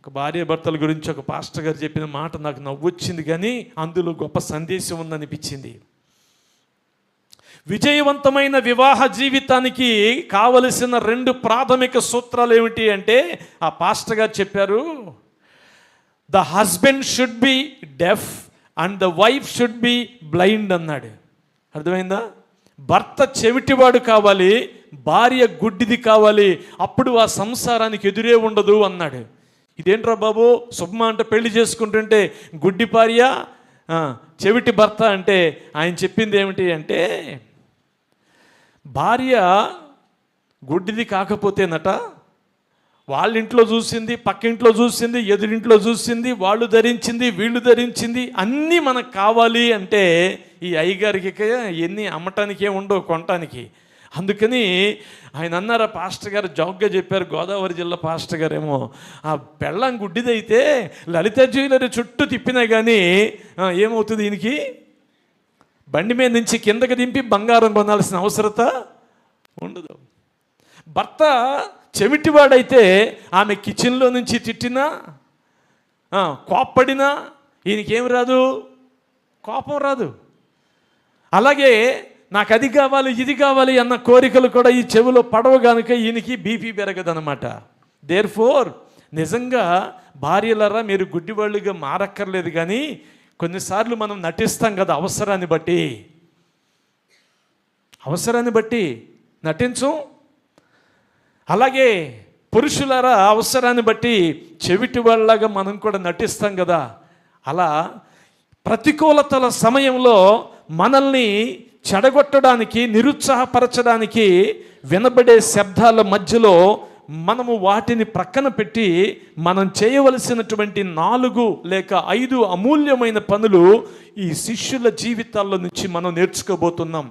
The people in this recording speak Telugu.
ఒక భార్య భర్తల గురించి ఒక పాస్టర్ గారు చెప్పిన మాట నాకు నవ్వొచ్చింది కానీ అందులో గొప్ప సందేశం ఉందనిపించింది. విజయవంతమైన వివాహ జీవితానికి కావలసిన రెండు ప్రాథమిక సూత్రాలు ఏమిటి అంటే ఆ పాస్టర్ గారు చెప్పారు the husband should be deaf and the wife should be blind అన్నాడు. అర్థమైందా? భర్త చెవిటివాడు కావాలి భార్య గుడ్డిది కావాలి అప్పుడు ఆ సంసారానికి ఎదురే ఉండదు అన్నాడు. ఇదేంట్రా బాబు? శుభ్మ అంటే పెళ్ళి చేసుకుంటుంటే గుడ్డి భార్య చెవిటి భర్త అంటే ఆయన చెప్పింది ఏమిటి అంటే భార్య గుడ్డిది కాకపోతేనట వాళ్ళ ఇంట్లో చూసింది పక్కింట్లో చూసింది ఎదురింట్లో చూసింది వాళ్ళు ధరించింది వీళ్ళు ధరించింది అన్నీ మనకు కావాలి అంటే ఈ అయ్యగారికి ఎన్ని అమ్మటానికి ఉండవు కొనటానికి. అందుకని ఆయన అన్నారు ఆ పాస్టర్ గారు జోగ్గా చెప్పారు గోదావరి జిల్లా పాస్టర్ గారేమో ఆ బెల్లం గుడ్డిదైతే లలిత జ్యువెలరీ చుట్టూ తిప్పినా కానీ ఏమవుతుంది దీనికి బండి మీద నుంచి కిందకి దింపి బంగారం కొనాల్సిన అవసరత ఉండదు. భర్త చెవిటివాడైతే ఆమె కిచెన్లో నుంచి తిట్టినా కోప్పడినా ఈయనకేం రాదు? కోపం రాదు. అలాగే నాకు అది కావాలి ఇది కావాలి అన్న కోరికలు కూడా ఈ చెవిలో పడవ కనుక ఈయనకి బీపీ పెరగదనమాట దేర్ ఫోర్ నిజంగా భార్యలరా మీరు గుడ్డివాళ్ళుగా మారక్కర్లేదు కానీ కొన్నిసార్లు మనం నటిస్తాం కదా అవసరాన్ని బట్టి. అవసరాన్ని బట్టి నటించం. అలాగే పురుషులరా అవసరాన్ని బట్టి చెవిటి వాళ్ళగా మనం కూడా నటిస్తాం కదా. అలా ప్రతికూలతల సమయంలో మనల్ని చెడగొట్టడానికి నిరుత్సాహపరచడానికి వినబడే శబ్దాల మధ్యలో మనము వాటిని ప్రక్కన పెట్టి మనం చేయవలసినటువంటి నాలుగు లేక ఐదు అమూల్యమైన పనులు ఈ శిష్యుల జీవితాల్లో నుంచి మనం నేర్చుకోబోతున్నాం.